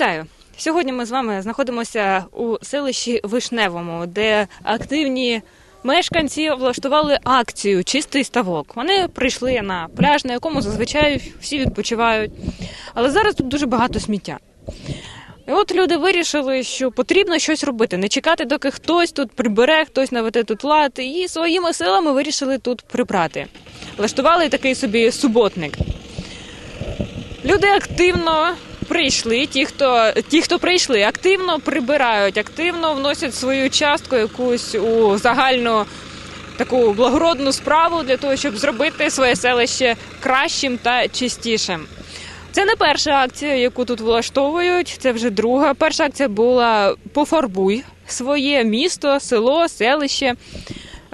Вітаю! Сьогодні ми з вами знаходимося у селищі Вишневому, де активні мешканці влаштували акцію Чистий ставок. Вони прийшли на пляж, на якому зазвичай всі відпочивають. Але зараз тут дуже багато сміття. І от люди вирішили, що потрібно щось робити, не чекати, доки хтось тут прибере, хтось наведе тут лад, і своїми силами вирішили тут прибрати. Влаштували такий собі суботник. Люди активно прийшли. Ті, хто ті, хто прийшли, активно прибирають, активно вносять свою частку якусь у загальну таку благородну справу для того, щоб зробити своє селище кращим та чистішим. Це не перша акція, яку тут влаштовують. Це вже друга. Перша акція була пофарбуй своє місто, село, селище.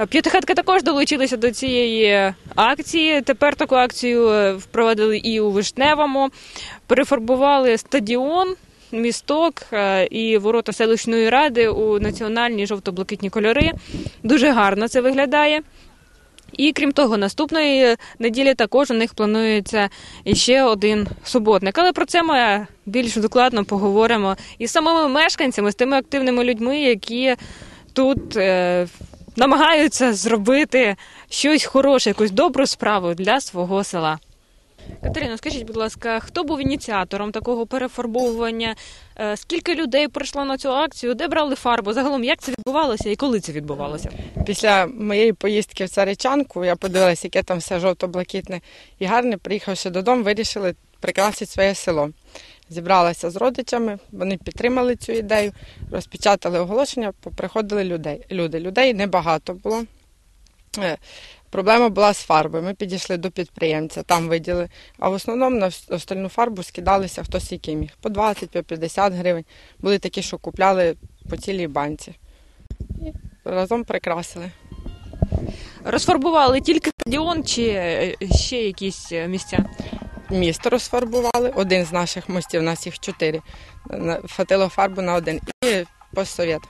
П'ятихатки також долучилися до цієї акції. Тепер таку акцію е, впровадили і у Вишневому. Перефарбували стадіон, місток е, і ворота селищної ради у національні жовто-блакитні кольори. Дуже гарно це виглядає. І крім того, наступної неділі також у них планується ще один суботник. Але про це ми більш докладно поговоримо із самими мешканцями, з тими активними людьми, які тут е, намагаються зробити щось хороше, якусь добру справу для свого села. Катерино, скажіть, будь ласка, хто був ініціатором такого перефарбовування? Е, Скільки людей прийшло на цю акцію? Де брали фарбу? Загалом як це відбувалося і коли це відбувалося? Після моєї поїздки в Царичанку я подивилася, яке там все жовто-блакитне і гарне. Приїхавши додому, вирішили прикрасити своє село. Зібралася з родичами, вони підтримали цю ідею, розпечатали оголошення, приходили людей. люди. Людей небагато було. Е, Проблема була з фарбою. Ми підійшли до підприємця, там виділи. А в основному на остальну фарбу скидалися хтось який міг. По 20, по 50 гривень. Були такі, що купляли по цілій банці. І разом прикрасили. Розфарбували тільки стадіон чи е, ще якісь е, місця? Місто розфарбували. Один з наших мостів, у нас їх чотири. Фатило фарбу на один. І постсовєт.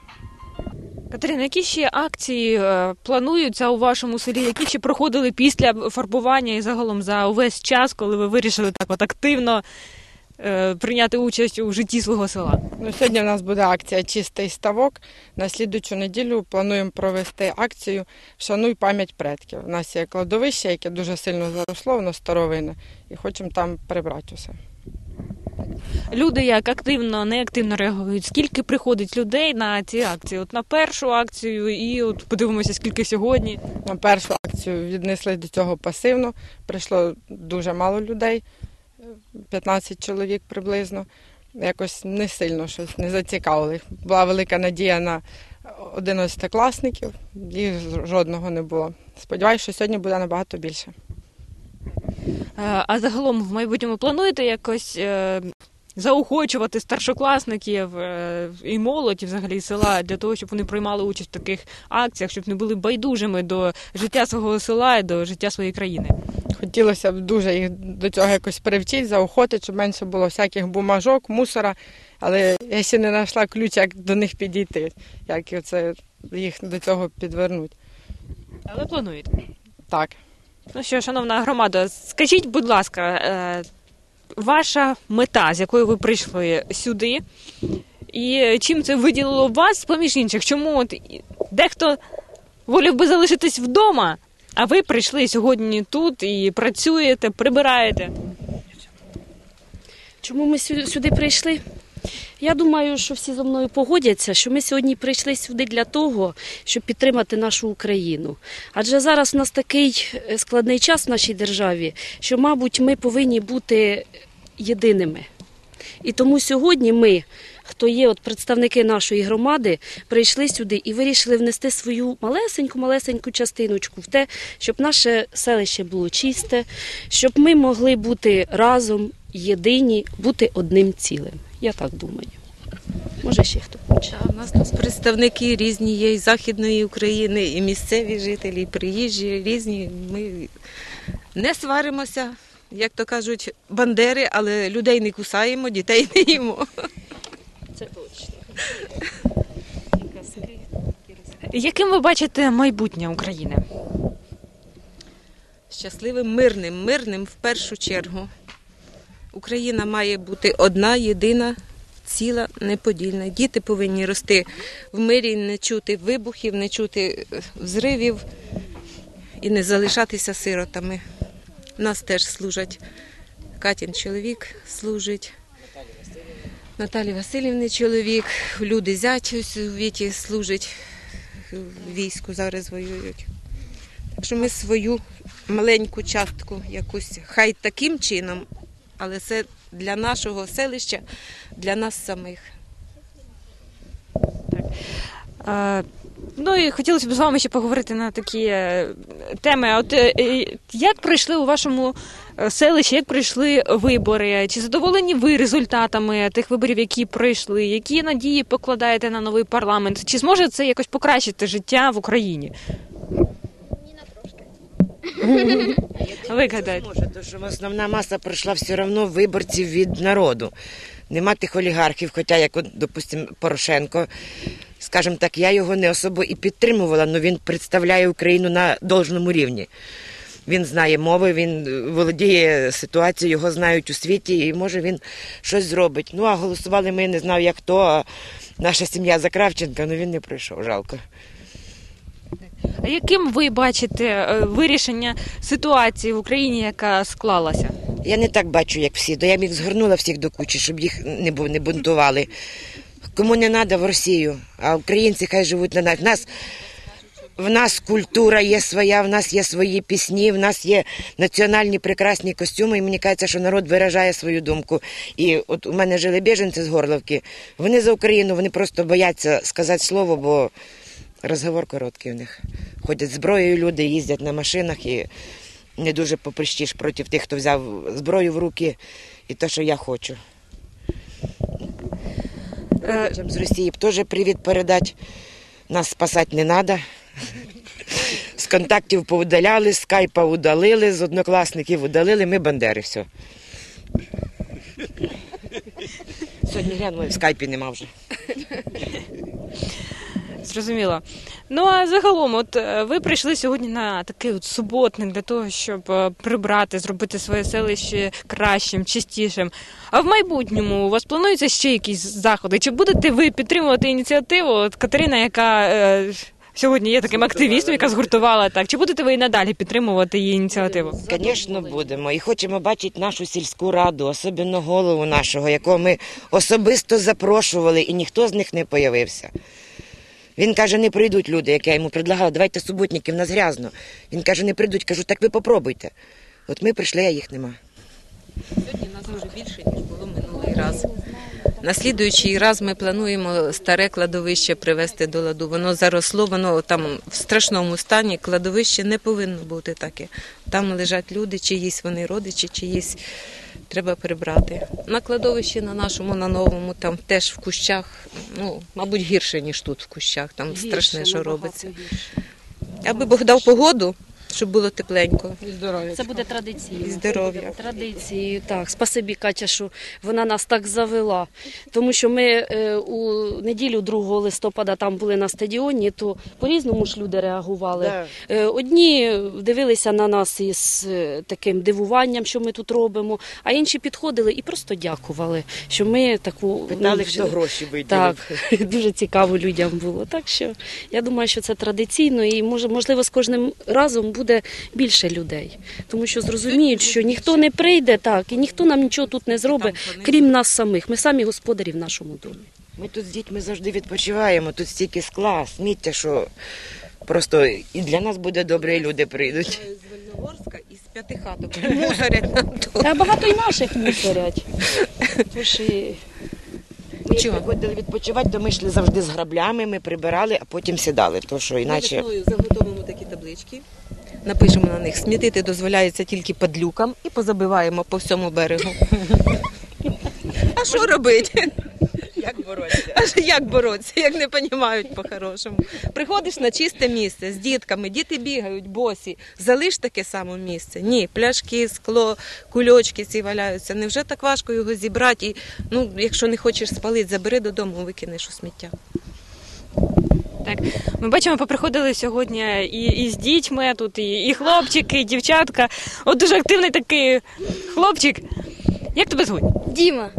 Катерина, які ще акції е, плануються у вашому селі? Які ще проходили після фарбування і загалом за увесь час, коли ви вирішили так от активно прийняти участь у житті свого села? Ну, сьогодні в нас буде акція Чистий ставок. На слідучу неділю плануємо провести акцію Вшануй пам'ять предків. У нас є кладовище, яке дуже сильно заросло, воно старовинне, і хочемо там прибрати усе. Люди як активно, неактивно реагують. Скільки приходить людей на ці акції? От на першу акцію, і от подивимося, скільки сьогодні. На першу акцію віднесли до цього пасивно. Прийшло дуже мало людей, 15 чоловік приблизно. Якось не сильно щось не зацікавили. Була велика надія на 11-класників, їх жодного не було. Сподіваюся, що сьогодні буде набагато більше. Е, А загалом в майбутньому плануєте якось е, заохочувати старшокласників е, і молодь взагалі села для того, щоб вони приймали участь в таких акціях, щоб не були байдужими до життя свого села і до життя своєї країни? Хотілося б дуже їх до цього якось привчити, заохотити, щоб менше було всяких бумажок, мусора. Але я ще не знайшла ключ, як до них підійти, як оце їх до цього підвернути. Але плануєте. Так. Ну що, шановна громада, скажіть, будь ласка, е, ваша мета, з якою ви прийшли сюди, і чим це виділило вас поміж інших? Чому от дехто волів би залишитись вдома, а ви прийшли сьогодні тут і працюєте, прибираєте? Чому ми сю- сюди прийшли? Я думаю, що всі зі мною погодяться, що ми сьогодні прийшли сюди для того, щоб підтримати нашу Україну. Адже зараз у нас такий е, складний час в нашій державі, що, мабуть, ми повинні бути єдиними. І тому сьогодні ми, хто є от представники нашої громади, прийшли сюди і вирішили внести свою малесеньку-малесеньку частиночку в те, щоб наше селище було чисте, щоб ми могли бути разом, єдині, бути одним цілим. Я так думаю. Може, ще хто хоче. У нас тут представники різні є і Західної України, і місцеві жителі, і приїжджі різні. Ми не сваримося, як то кажуть, бандери, але людей не кусаємо, дітей не їмо. Яким ви бачите майбутнє України? Щасливим, мирним, мирним в першу чергу. Україна має бути одна, єдина, ціла, неподільна. Діти повинні рости в мирі, не чути вибухів, не чути е, взривів і не залишатися сиротами. Нас теж служать. Катін чоловік служить. Наталі Васильівни чоловік, люди зять у віті служить війську, зараз воюють. Так що ми свою маленьку частку якусь, хай таким чином, але це для нашого селища, для нас самих. Е, Ну і хотілося б з вами ще поговорити на такі е, теми. От е, е, як пройшли у вашому е, селищі, як пройшли вибори? Чи задоволені ви результатами тих виборів, які пройшли? Які надії покладаєте на новий парламент? Чи зможе це якось покращити життя в Україні? Ви гадаєте? Може, тому що основна маса пройшла все одно виборців від народу. Нема тих олігархів, хоча, як, от, допустим, Порошенко, скажімо так, я його не особо і підтримувала, але він представляє Україну на должному рівні. Він знає мови, він е, володіє ситуацією, його знають у світі, і може він щось зробить. Ну а голосували ми не знав, як то. А наша сім'я за Кравченка, ну він не пройшов, жалко. А яким ви бачите е, вирішення ситуації в Україні, яка склалася? Я не так бачу, як всі. То я б їх згорнула всіх до кучі, щоб їх не, не бунтували. Кому не треба в Росію, а українці хай живуть на нас. Нас. В нас культура є своя, в нас є свої пісні, в нас є національні прекрасні костюми, і мені кажеться, що народ виражає свою думку. І от у мене жили біженці з Горловки. Вони за Україну, вони просто бояться сказати слово, бо розговор короткий у них. Ходять зброєю люди, їздять на машинах і не дуже поприщиш проти тих, хто взяв зброю в руки, і те, що я хочу. Родичам з Росії теж привіт передати. Нас спасати не треба. З контактів повидаляли, з скайпа удалили, з однокласників удалили, ми бандери, все. Сьогодні глянули, в скайпі нема вже. Зрозуміло. Ну а загалом, от е, ви прийшли сьогодні на такий от суботник для того, щоб е, прибрати, зробити своє селище кращим, чистішим. А в майбутньому у вас плануються ще якісь заходи? Чи будете ви підтримувати ініціативу? От Катерина, яка е, сьогодні є таким активістом, яка згуртувала так. Чи будете ви і надалі підтримувати її ініціативу? Звісно, будемо. І хочемо бачити нашу сільську раду, особливо голову нашого, якого ми особисто запрошували, і ніхто з них не появився. Він каже, не прийдуть люди, як я йому предлагала, давайте суботники, в нас грязно. Він каже, не прийдуть. Кажу, так ви попробуйте. От ми прийшли, а їх нема. Сьогодні нас дуже більше, ніж було минулий раз. На слідуючий раз ми плануємо старе кладовище привести до ладу. Воно заросло, воно там в страшному стані. Кладовище не повинно бути таке. Там лежать люди, чиїсь вони родичі, чиїсь треба прибрати. На кладовищі на нашому, на новому, там теж в кущах, ну, мабуть, гірше, ніж тут в кущах. Там страшне, що робиться. Аби Бог дав погоду, щоб було тепленько І здоров'я. Це буде традиційно. і здоров'я. Традицією, так. Спасибі, Катя, що вона нас так завела. Тому що ми е, у неділю 2 листопада там були на стадіоні, то по-різному ж люди реагували. Да. Е, одні дивилися на нас із е, таким дивуванням, що ми тут робимо, а інші підходили і просто дякували, що ми таку Питали, ну, хто гроші виділив. так, дуже цікаво людям було. Так що я думаю, що це традиційно і може, можливо, з кожним разом буде більше людей, тому що зрозуміють, що ніхто не прийде так, і ніхто нам нічого тут не зробить, крім нас самих. Ми самі господарі в нашому домі. Ми тут з дітьми завжди відпочиваємо, тут стільки скла, сміття, що просто і для нас буде добре, і люди прийдуть. З Вольногорська і з п'яти хаток мусорять нам тут. Та багато й наших мусорять. Тож і Ми Чого? приходили відпочивати, то ми йшли завжди з граблями, ми прибирали, а потім сідали. То що Ми іначе весною заготовимо такі таблички, напишемо на них, смітити дозволяється тільки падлюкам і позабиваємо по всьому берегу. А що робити? як боротися? А як боротися, як не розуміють по-хорошому. Приходиш на чисте місце з дітками, діти бігають, босі. Залиш таке саме місце. Ні, пляшки, скло, кульочки ці валяються. Невже так важко його зібрати? І, ну, якщо не хочеш спалити, забери додому, викинеш у сміття. Так, ми бачимо, поприходили сьогодні і, і з дітьми тут, і, і хлопчики, і дівчатка. От дуже активний такий хлопчик. Як тебе звуть? Діма,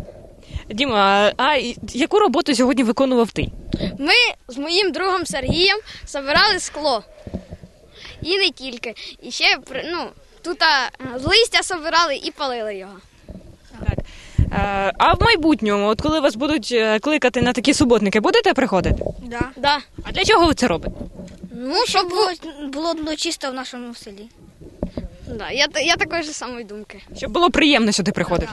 Діма, а яку роботу сьогодні виконував ти? Ми з моїм другом Сергієм забирали скло. І не тільки. І ще ну, тут листя собирали і палили його. Е, А в майбутньому, от коли вас будуть е, кликати на такі суботники, будете приходити? Да. Да. А для чого ви це робите? Ну, щоб було, було ну, чисто в нашому селі. Да, я, та- я такої ж самої думки. Щоб було приємно сюди приходити.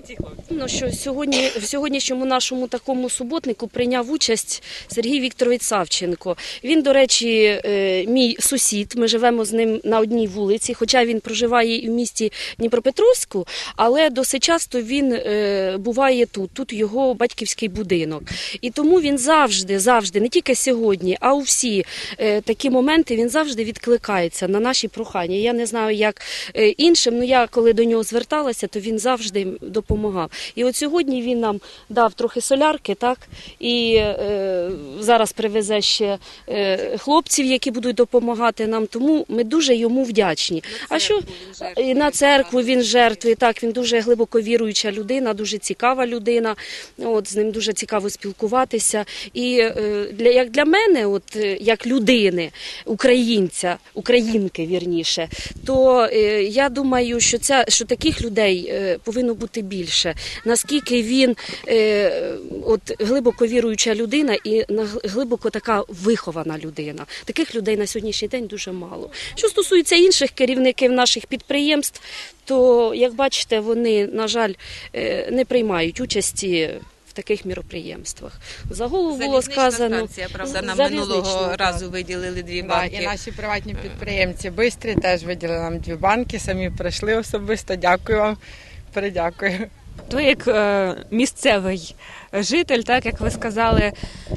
Хлопці. Ну що сьогодні в сьогоднішньому нашому такому суботнику прийняв участь Сергій Вікторович Савченко. Він, до речі, е, мій сусід. Ми живемо з ним на одній вулиці, хоча він проживає і в місті Дніпропетровську, але досить часто він е, буває тут. Тут його батьківський будинок. І тому він завжди, завжди, не тільки сьогодні, а у всі е, такі моменти він завжди відкликається на наші прохання. Я не знаю, як іншим, але я коли до нього зверталася, то він завжди допомагав. І от сьогодні він нам дав трохи солярки, так і е, зараз привезе ще е, хлопців, які будуть допомагати нам. Тому ми дуже йому вдячні. а що і на церкву він жертвує? Так, він дуже глибоко віруюча людина, дуже цікава людина. От з ним дуже цікаво спілкуватися. І е, для як для мене, от е, як людини, українця, українки вірніше, то е, я думаю, що ця що таких людей е, повинно бути більше. Наскільки він е, от глибоко віруюча людина і на- глибоко така вихована людина. Таких людей на сьогоднішній день дуже мало. Що стосується інших керівників наших підприємств, то як бачите, вони на жаль е, не приймають участі. В таких міроприємствах за голову було сказано станція, правда, нам Залізнична, минулого так. разу виділили дві Да, банки. і наші приватні підприємці бистрі теж виділили нам дві банки, самі прийшли особисто. Дякую вам. Передякую. Ви як е, місцевий житель, так як ви сказали,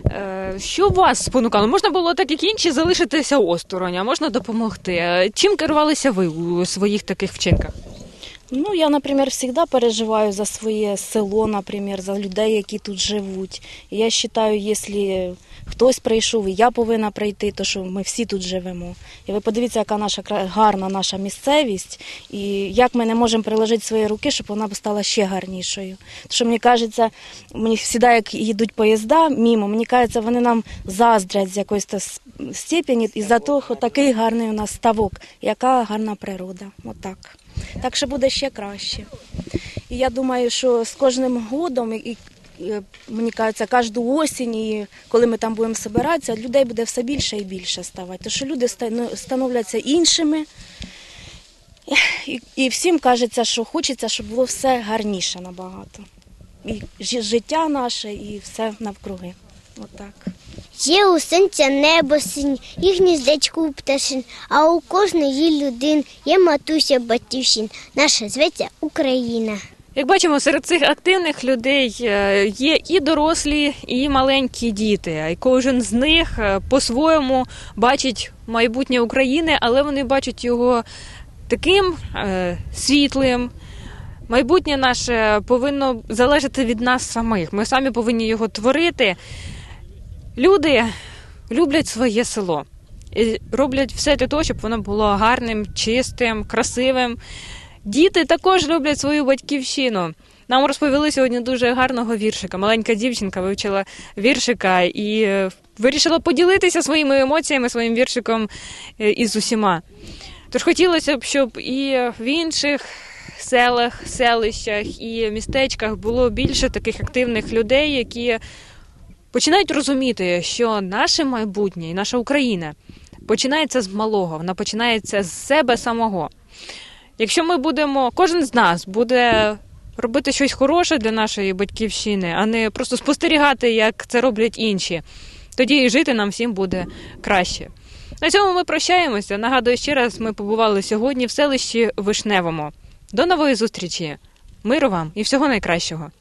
е, що вас спонукало? Можна було так, як інші, залишитися осторонь, а можна допомогти. Е, Чим керувалися ви у своїх таких вчинках? Ну, я, наприклад, завжди переживаю за своє село, наприклад, за людей, які тут живуть. І я вважаю, якщо хтось прийшов, і я повинна прийти, то що ми всі тут живемо. І ви подивіться, яка наша гарна наша місцевість, і як ми не можемо приложити свої руки, щоб вона стала ще гарнішою. Тому що мені кажеться, мені завжди, як їдуть поїзда мімо, мені кажеться, вони нам заздрять з якоїсь степені із-за того, такий гарний у нас ставок, яка гарна природа. Отак. Так що буде ще краще. І я думаю, що з кожним годом, і, е, мені кажеться, кожну осінь, і коли ми там будемо збиратися, людей буде все більше і більше ставати. Тому що люди становляться іншими. І, і всім кажеться, що хочеться, щоб було все гарніше набагато. І життя наше, і все навкруги. Отак. Є у сонця небо синь, і гніздечко у пташин, а у кожної людин є матуся батьківщин. Наша зветься Україна. Як бачимо, серед цих активних людей е, є і дорослі, і маленькі діти. І кожен з них е, по-своєму бачить майбутнє України, але вони бачать його таким е, світлим. Майбутнє наше повинно залежати від нас самих. Ми самі повинні його творити. Люди люблять своє село і роблять все для того, щоб воно було гарним, чистим, красивим. Діти також люблять свою батьківщину. Нам розповіли сьогодні дуже гарного віршика. Маленька дівчинка вивчила віршика і е, вирішила поділитися своїми емоціями, своїм віршиком е, із усіма. Тож хотілося б, щоб і в інших селах, селищах і містечках було більше таких активних людей, які починають розуміти, що наше майбутнє і наша Україна починається з малого, вона починається з себе самого. Якщо ми будемо, кожен з нас буде робити щось хороше для нашої батьківщини, а не просто спостерігати, як це роблять інші, тоді і жити нам всім буде краще. На цьому ми прощаємося. Нагадую ще раз, ми побували сьогодні в селищі Вишневому. До нової зустрічі! Миру вам і всього найкращого!